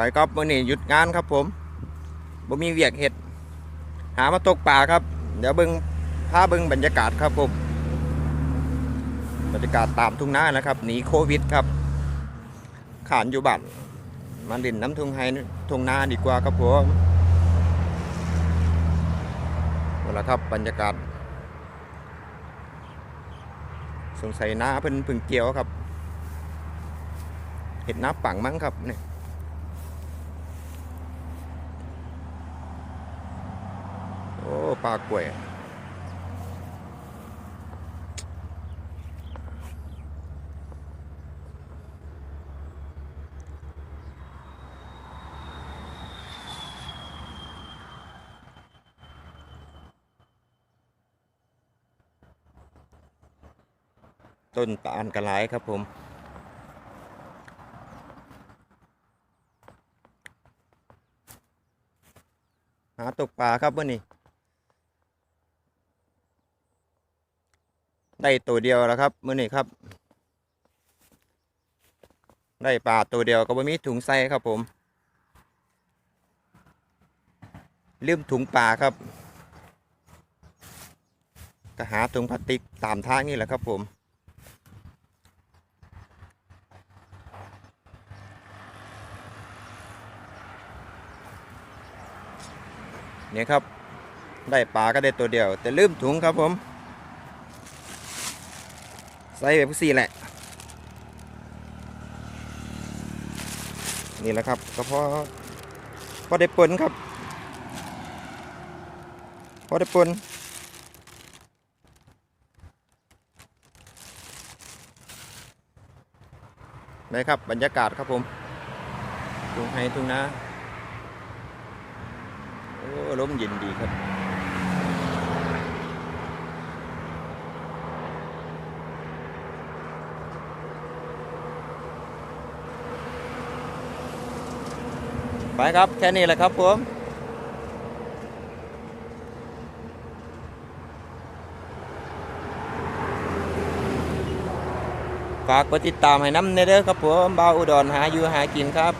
ไปครับมื่อนี้หยุดงานครับผมบ่มีเวียกเห็ด หามาตกป่าครับ เดี๋ยวเบิงพาเบิงบรรยากาศครับผม บรรยากาศตามทุ่งนานะครับหนีโควิดครับขานอยู่บ้านมาดินน้ำทุ่งไฮทุ่งนาดีกว่าครับผมนี่แหละครับบรรยากาศ สงสัยน้าเพิ่นเพึ่งเกี่ยวครับ เห็ดน้าปังมั้งครับเนี่ยโอ้ ปลากล้วยต้นตาลกระไลครับผม หาตกปลาครับวันนี้ ได้ตัวเดียวแล้วครับมื่อนี้ครับ ได้ปลาตัวเดียวก็บ่มีถุงใส่ครับผมลืมถุงปลาครับก็หาถุงพลาสติกตามทางนี่แหละครับผมเนี่ยครับ ได้ปลาก็ได้ตัวเดียว แต่ลืมถุงครับผม ใส่แบบสี่แหละ นี่แหละครับก็พอพอได้ปนครับ พอได้ปนนี่ครับ บรรยากาศครับผมทุ่งไฮทุ่งนาโอ้ลมเย็นดีครับ ไปครับ แค่นี้แหละครับผมฝากกดติดตามให้น้ำเนเด้อครับผมบ่าวอุดรหาอยู่หากินครับ